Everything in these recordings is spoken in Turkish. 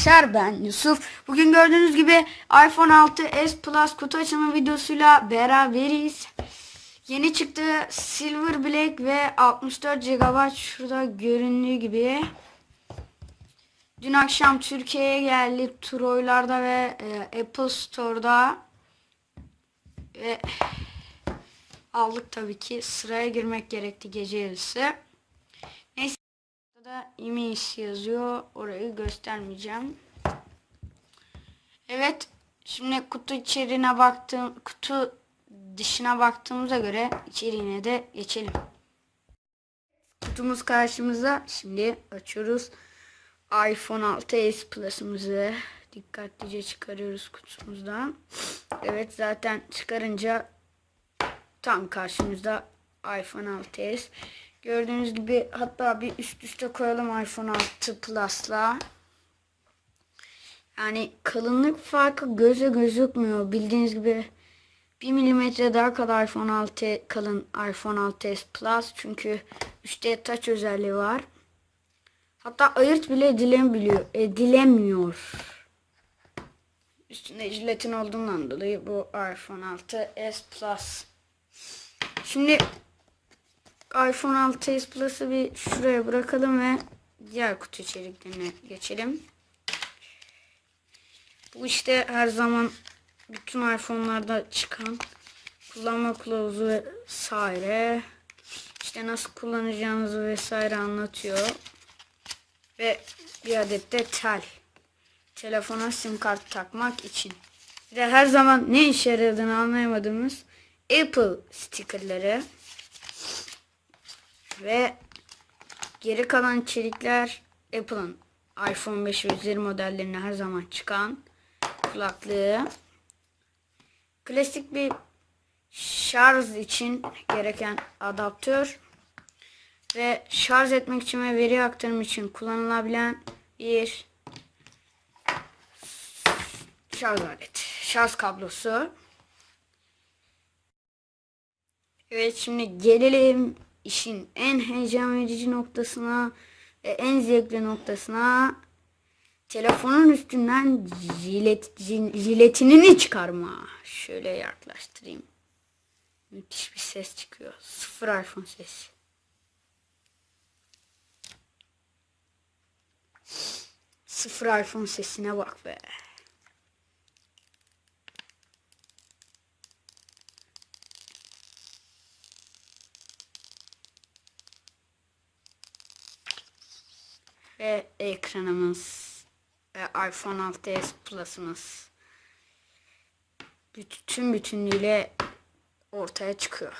arkadaşlar ben Yusuf. Bugün gördüğünüz gibi iPhone 6s Plus kutu açılma videosuyla beraberiz. Yeni çıktı Silver Black ve 64 GB şurada göründüğü gibi. Dün akşam Türkiye'ye geldi Troylarda ve e, Apple Store'da. Ve aldık tabii ki sıraya girmek gerekti gece yarısı. Neyse da image yazıyor. Orayı göstermeyeceğim. Evet. Şimdi kutu içeriğine baktığım kutu dışına baktığımıza göre içeriğine de geçelim. Kutumuz karşımızda. Şimdi açıyoruz. iPhone 6s Plus'ımızı dikkatlice çıkarıyoruz kutumuzdan. Evet zaten çıkarınca tam karşımızda iPhone 6s. Gördüğünüz gibi hatta bir üst üste koyalım iPhone 6 Plus'la. Yani kalınlık farkı göze gözükmüyor. Bildiğiniz gibi 1 milimetre daha kadar iPhone 6 kalın iPhone 6s Plus. Çünkü 3D touch özelliği var. Hatta ayırt bile edilebiliyor, edilemiyor. Üstünde jiletin olduğundan dolayı bu iPhone 6s Plus. Şimdi iPhone 6s Plus'ı bir şuraya bırakalım ve diğer kutu içeriklerine geçelim. Bu işte her zaman bütün iPhone'larda çıkan kullanma kılavuzu vesaire işte nasıl kullanacağınızı vesaire anlatıyor. Ve bir adet de tel. Telefona sim kart takmak için. Bir de her zaman ne işe yaradığını anlayamadığımız Apple stickerları. Ve geri kalan içerikler Apple'ın iPhone 5 ve üzeri modellerine her zaman çıkan kulaklığı. Klasik bir şarj için gereken adaptör ve şarj etmek için ve veri aktarım için kullanılabilen bir şarj aleti. Şarj kablosu. Evet şimdi gelelim işin en heyecan verici noktasına ve en zevkli noktasına telefonun üstünden jilet, jiletinini çıkarma. Şöyle yaklaştırayım. Müthiş bir ses çıkıyor. Sıfır iPhone sesi. Sıfır iPhone sesine bak be. Ve ekranımız ve iPhone 6s Plus'ımız bütün bütünlüğüyle ortaya çıkıyor.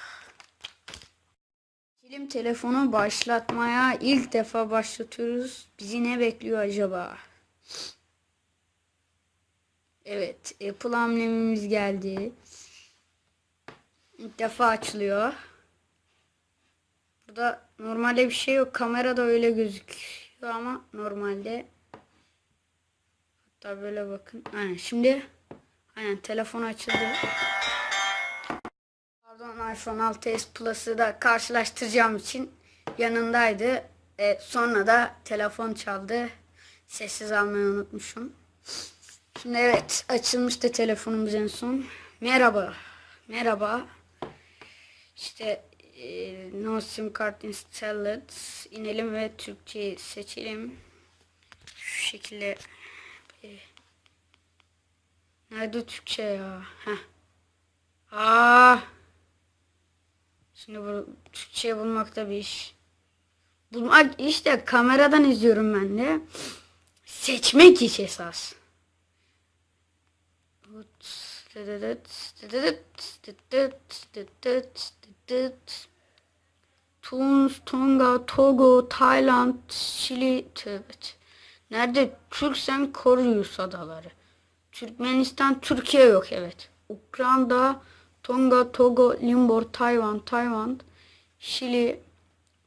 Film telefonu başlatmaya ilk defa başlatıyoruz. Bizi ne bekliyor acaba? Evet, Apple amblemimiz geldi. İlk defa açılıyor. Burada normalde bir şey yok. Kamerada öyle gözüküyor ama normalde hatta böyle bakın. Aynen şimdi aynen telefon açıldı. Pardon iPhone 6s Plus'ı da karşılaştıracağım için yanındaydı. E, sonra da telefon çaldı. Sessiz almayı unutmuşum. Şimdi evet açılmıştı telefonumuz en son. Merhaba. Merhaba. İşte e, no sim card installed. İnelim ve Türkçeyi seçelim. Şu şekilde. E, nerede Türkçe ya? Heh. Aa. Şimdi bu Türkçe bulmakta bir iş. Bulmak işte kameradan izliyorum ben de. Seçmek iş esas. Tunus, Tonga, Togo, Tayland, Şili, tövbe. Nerede Türksen Koruyus adaları. Türkmenistan, Türkiye yok evet. Ukrayna, Tonga, Togo, Limbor, Tayvan, Tayvan, Şili.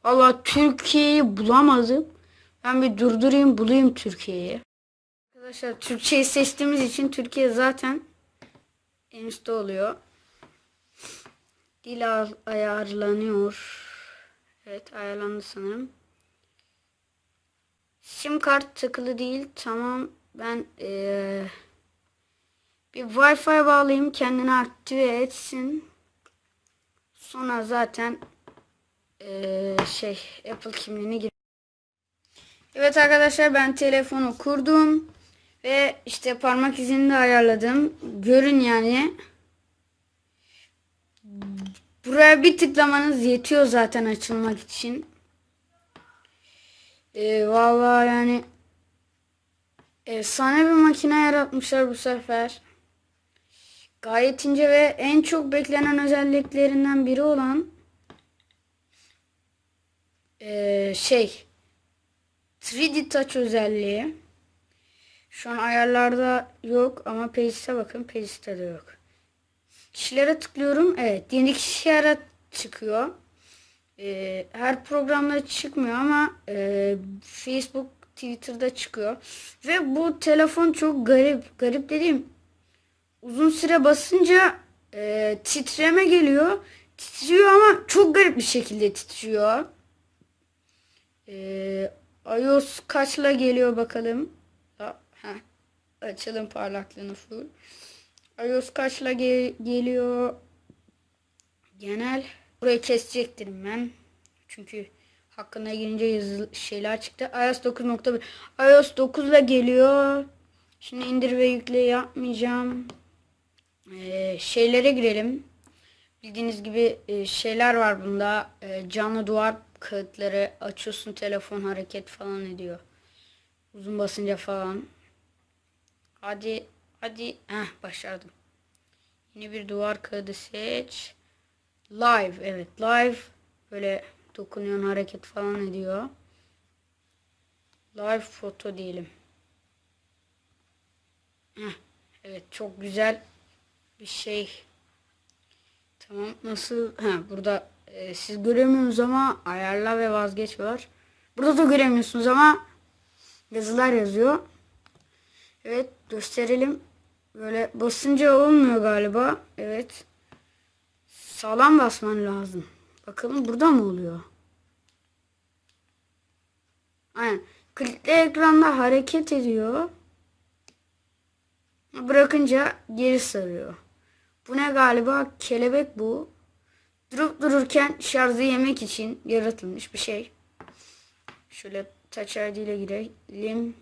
Valla Türkiye'yi bulamadım. Ben bir durdurayım bulayım Türkiye'yi. Arkadaşlar Türkçeyi seçtiğimiz için Türkiye zaten en üstte oluyor. Dil ayarlanıyor. Evet ayarlandı sanırım. Sim kart takılı değil. Tamam. ben eee, bir Wi-Fi bağlayayım kendini aktive etsin. Sonra zaten eee, şey Apple kimliğine gir. Evet arkadaşlar ben telefonu kurdum ve işte parmak izini de ayarladım. Görün yani. Buraya bir tıklamanız yetiyor zaten açılmak için. Ee, vallahi yani efsane bir makine yaratmışlar bu sefer. Gayet ince ve en çok beklenen özelliklerinden biri olan ee, şey 3D Touch özelliği. Şu an ayarlarda yok ama Page'e bakın Page'de de yok. Kişilere tıklıyorum. Evet yeni kişi yarat çıkıyor. Ee, her programda çıkmıyor ama e, Facebook, Twitter'da çıkıyor. Ve bu telefon çok garip. Garip dediğim uzun süre basınca e, titreme geliyor. Titriyor ama çok garip bir şekilde titriyor. E, iOS kaçla geliyor bakalım. Ha, açalım parlaklığını full. iOS kaçla ge- geliyor? Genel. Burayı kesecektim ben. Çünkü hakkında girince yazı şeyler çıktı. iOS 9.1 iOS 9 ile geliyor. Şimdi indir ve yükle yapmayacağım. Ee, şeylere girelim. Bildiğiniz gibi e, şeyler var bunda. E, canlı duvar kağıtları açıyorsun telefon hareket falan ediyor. Uzun basınca falan. Hadi hadi Heh, başardım. Yeni bir duvar kağıdı seç. Live evet live böyle dokunuyorsun hareket falan ediyor. Live foto diyelim. Heh, evet çok güzel bir şey. Tamam nasıl? Ha burada e, siz göremiyorsunuz ama ayarla ve vazgeç var. Burada da göremiyorsunuz ama yazılar yazıyor. Evet gösterelim. Böyle basınca olmuyor galiba. Evet. Sağlam basman lazım. Bakalım burada mı oluyor? Aynen. Kilitli ekranda hareket ediyor. Bırakınca geri sarıyor. Bu ne galiba? Kelebek bu. Durup dururken şarjı yemek için yaratılmış bir şey. Şöyle Touch ID ile girelim.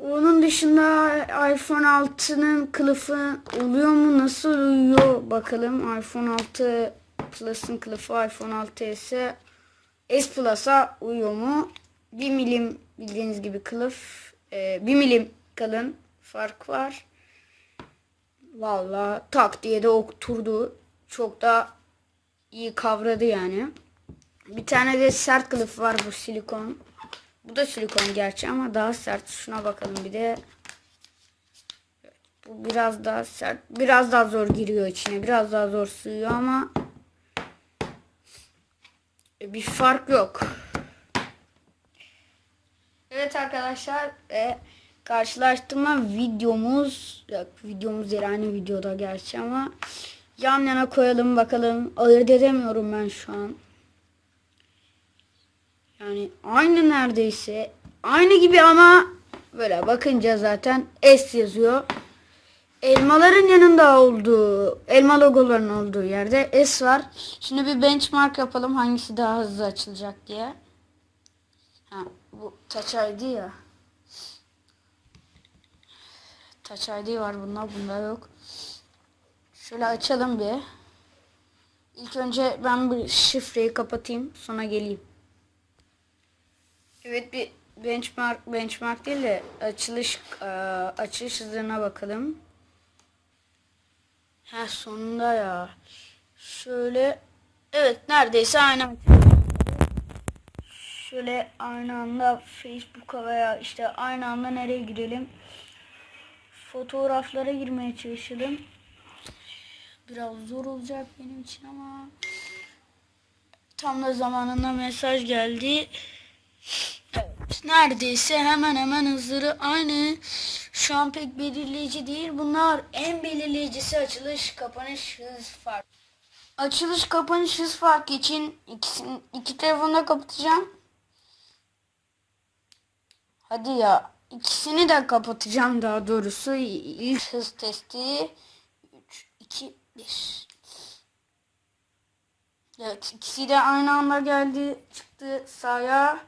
Onun dışında iPhone 6'nın kılıfı oluyor mu? Nasıl uyuyor? Bakalım. iPhone 6 Plus'ın kılıfı iPhone 6 ise S Plus'a uyuyor mu? 1 milim bildiğiniz gibi kılıf. E, 1 milim kalın fark var. Valla tak diye de oturdu. Çok da iyi kavradı yani. Bir tane de sert kılıf var bu silikon. Bu da silikon gerçi ama daha sert. Şuna bakalım bir de. Bu biraz daha sert. Biraz daha zor giriyor içine. Biraz daha zor sığıyor ama bir fark yok. Evet arkadaşlar e, karşılaştırma videomuz yok, videomuz yani videoda gerçi ama yan yana koyalım bakalım. Ayırt edemiyorum ben şu an. Yani aynı neredeyse. Aynı gibi ama böyle bakınca zaten S yazıyor. Elmaların yanında olduğu, elma logoların olduğu yerde S var. Şimdi bir benchmark yapalım hangisi daha hızlı açılacak diye. Ha, bu Touch ID ya. Touch ID var bunda, bunda yok. Şöyle açalım bir. İlk önce ben bir şifreyi kapatayım, sonra geleyim. Evet bir benchmark benchmark değil de açılış e, açılış hızına bakalım. Ha sonunda ya. Şöyle evet neredeyse aynı. Şöyle aynı anda Facebook'a veya işte aynı anda nereye girelim? Fotoğraflara girmeye çalışalım. Biraz zor olacak benim için ama tam da zamanında mesaj geldi. Neredeyse hemen hemen hızları aynı. Şu an pek belirleyici değil. Bunlar en belirleyicisi açılış, kapanış, hız fark. Açılış, kapanış, hız farkı için ikisini, iki telefonda kapatacağım. Hadi ya. ikisini de kapatacağım daha doğrusu. İlk hız testi. 3, 2, 1. Evet ikisi de aynı anda geldi. Çıktı sahaya.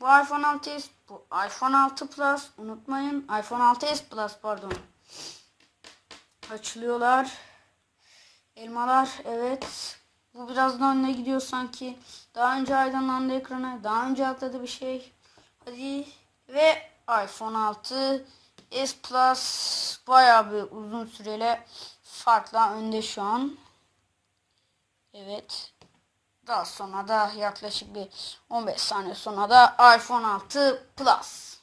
Bu iPhone 6s, bu iPhone 6 Plus. Unutmayın. iPhone 6s Plus pardon. Açılıyorlar. Elmalar evet. Bu biraz da önüne gidiyor sanki. Daha önce aydınlandı ekrana. Daha önce atladı bir şey. Hadi. Ve iPhone 6 S Plus bayağı bir uzun süreli farkla önde şu an. Evet. Daha sonra da yaklaşık bir 15 saniye sonra da iPhone 6 Plus.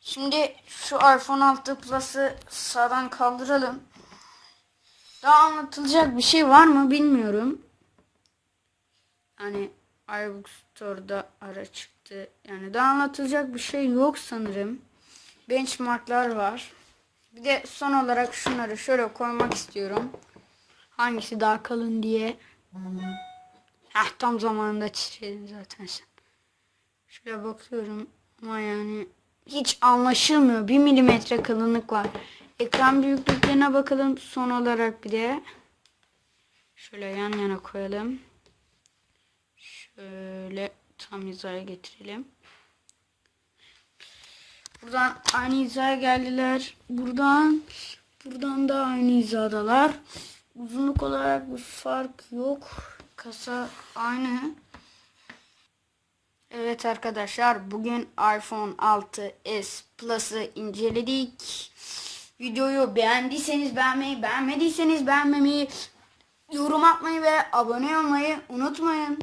Şimdi şu iPhone 6 Plus'ı sağdan kaldıralım. Daha anlatılacak bir şey var mı bilmiyorum. Hani iBook Store'da ara çıktı. Yani daha anlatılacak bir şey yok sanırım. Benchmarklar var. Bir de son olarak şunları şöyle koymak istiyorum. Hangisi daha kalın diye. Heh tam zamanında çizdim zaten sen. Şöyle bakıyorum ama yani hiç anlaşılmıyor. Bir milimetre kalınlık var. Ekran büyüklüklerine bakalım. Son olarak bir de şöyle yan yana koyalım. Şöyle tam hizaya getirelim. Buradan aynı hizaya geldiler. Buradan buradan da aynı hizadalar. Uzunluk olarak bir fark yok. Kasa aynı. Evet arkadaşlar bugün iPhone 6s Plus'ı inceledik. Videoyu beğendiyseniz beğenmeyi, beğenmediyseniz beğenmemeyi, yorum atmayı ve abone olmayı unutmayın.